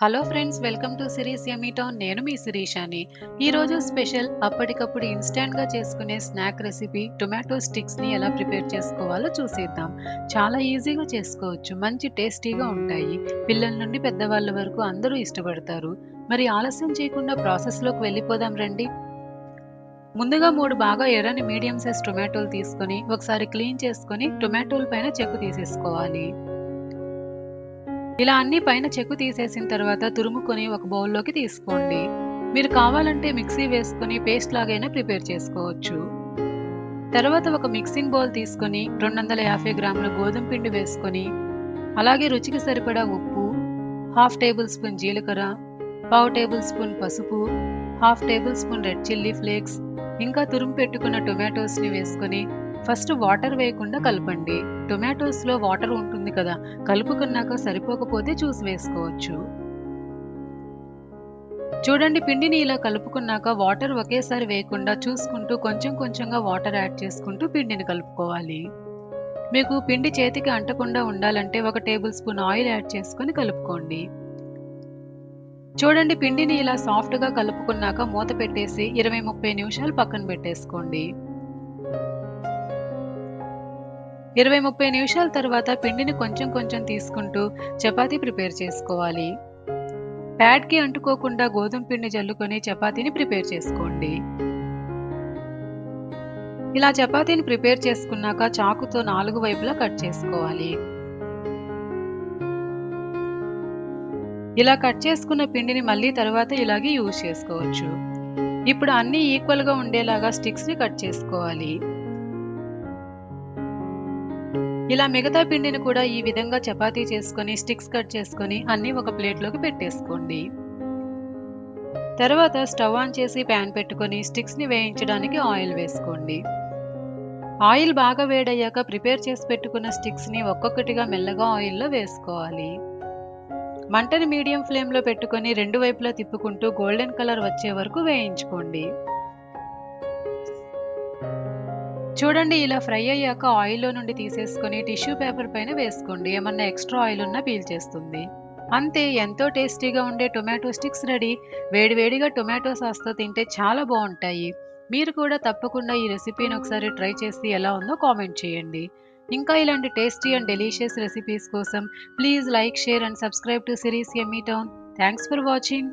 Hello friends welcome to సిరీస్ yummy నేను మీ శిరీషాని. ఈరోజు స్పెషల్ అప్పటికప్పుడు ఇన్స్టాంట్గా చేసుకునే స్నాక్ రెసిపీ టొమాటో స్టిక్స్ని ఎలా ప్రిపేర్ చేసుకోవాలో చూసేద్దాం. చాలా ఈజీగా చేసుకోవచ్చు. మంచి టేస్టీగా ఉంటాయి. పిల్లల నుండి పెద్దవాళ్ళ వరకు అందరూ ఇష్టపడతారు. మరి ఆలస్యం చేయకుండా ప్రాసెస్లోకి వెళ్ళిపోదాం రండి. ముందుగా మూడు బాగా ఎర్రని మీడియం సైజ్ టొమాటోలు తీసుకొని ఒకసారి క్లీన్ చేసుకొని టొమాటోల పైన చెక్కు తీసేసుకోవాలి. ఇలా అన్ని పైన చెక్కు తీసేసిన తర్వాత తురుముకొని ఒక బౌల్లోకి తీసుకోండి. మీరు కావాలంటే మిక్సీ వేసుకొని పేస్ట్ లాగైనా ప్రిపేర్ చేసుకోవచ్చు. తర్వాత ఒక మిక్సింగ్ బౌల్ తీసుకొని రెండు వందల యాభై గ్రాముల గోధుమ పిండి వేసుకొని అలాగే రుచికి సరిపడా ఉప్పు హాఫ్ టేబుల్ స్పూన్ జీలకర్ర పావు టేబుల్ స్పూన్ పసుపు half tablespoon red chilli flakes ఇంకా తురుము పెట్టుకున్న టొమాటోస్ని వేసుకొని ఫస్ట్ వాటర్ వేయకుండా కలపండి. టొమాటోస్లో వాటర్ ఉంటుంది కదా కలుపుకున్నాక సరిపోకపోతే చూసి వేసుకోవచ్చు. చూడండి పిండిని ఇలా కలుపుకున్నాక వాటర్ ఒకేసారి వేయకుండా చూసుకుంటూ కొంచెం కొంచెంగా వాటర్ యాడ్ చేసుకుంటూ పిండిని కలుపుకోవాలి. మీకు పిండి చేతికి అంటకుండా ఉండాలంటే ఒక టేబుల్ స్పూన్ ఆయిల్ యాడ్ చేసుకొని కలుపుకోండి. చూడండి పిండిని ఇలా సాఫ్ట్గా కలుపుకున్నాక మూత పెట్టేసి ఇరవై ముప్పై నిమిషాలు పక్కన పెట్టేసుకోండి. ఇరవై ముప్పై నిమిషాల తర్వాత పిండిని కొంచెం కొంచెం తీసుకుంటూ చపాతీ ప్రిపేర్ చేసుకోవాలి. ప్యాడ్కి అంటుకోకుండా గోధుమ పిండి జల్లుకొని చపాతీని ప్రిపేర్ చేసుకోండి. ఇలా చపాతీని ప్రిపేర్ చేసుకున్నాక చాకుతో నాలుగు వైపులా కట్ చేసుకోవాలి. ఇలా కట్ చేసుకున్న పిండిని మళ్ళీ తర్వాత ఇలాగే యూజ్ చేసుకోవచ్చు. ఇప్పుడు అన్నీ ఈక్వల్గా ఉండేలాగా స్టిక్స్ని కట్ చేసుకోవాలి. ఇలా మిగతా పిండిని కూడా ఈ విధంగా చపాతీ చేసుకొని స్టిక్స్ కట్ చేసుకొని అన్నీ ఒక ప్లేట్లోకి పెట్టేసుకోండి. తర్వాత స్టవ్ ఆన్ చేసి ప్యాన్ పెట్టుకొని స్టిక్స్ని వేయించడానికి ఆయిల్ వేసుకోండి. ఆయిల్ బాగా వేడయ్యాక ప్రిపేర్ చేసి పెట్టుకున్న స్టిక్స్ని ఒక్కొక్కటిగా మెల్లగా ఆయిల్లో వేసుకోవాలి. మంటని మీడియం ఫ్లేమ్లో పెట్టుకొని రెండు వైపులా తిప్పుకుంటూ గోల్డెన్ కలర్ వచ్చే వరకు వేయించుకోండి. చూడండి ఇలా ఫ్రై అయ్యాక ఆయిల్లో నుండి తీసేసుకొని టిష్యూ పేపర్ పైన వేసుకోండి. ఏమన్నా ఎక్స్ట్రా ఆయిల్ ఉన్నా పీల్చేస్తుంది అంతే ఎంతో టేస్టీగా ఉండే టొమాటో స్టిక్స్ రెడీ. వేడివేడిగా టొమాటో సాస్తో తింటే చాలా బాగుంటాయి. మీరు కూడా తప్పకుండా ఈ రెసిపీని ఒకసారి ట్రై చేసి ఎలా ఉందో కామెంట్ చేయండి. ఇంకా ఇలాంటి టేస్టీ అండ్ డెలీషియస్ రెసిపీస్ కోసం please like share and subscribe to series yummy town. Thanks for watching.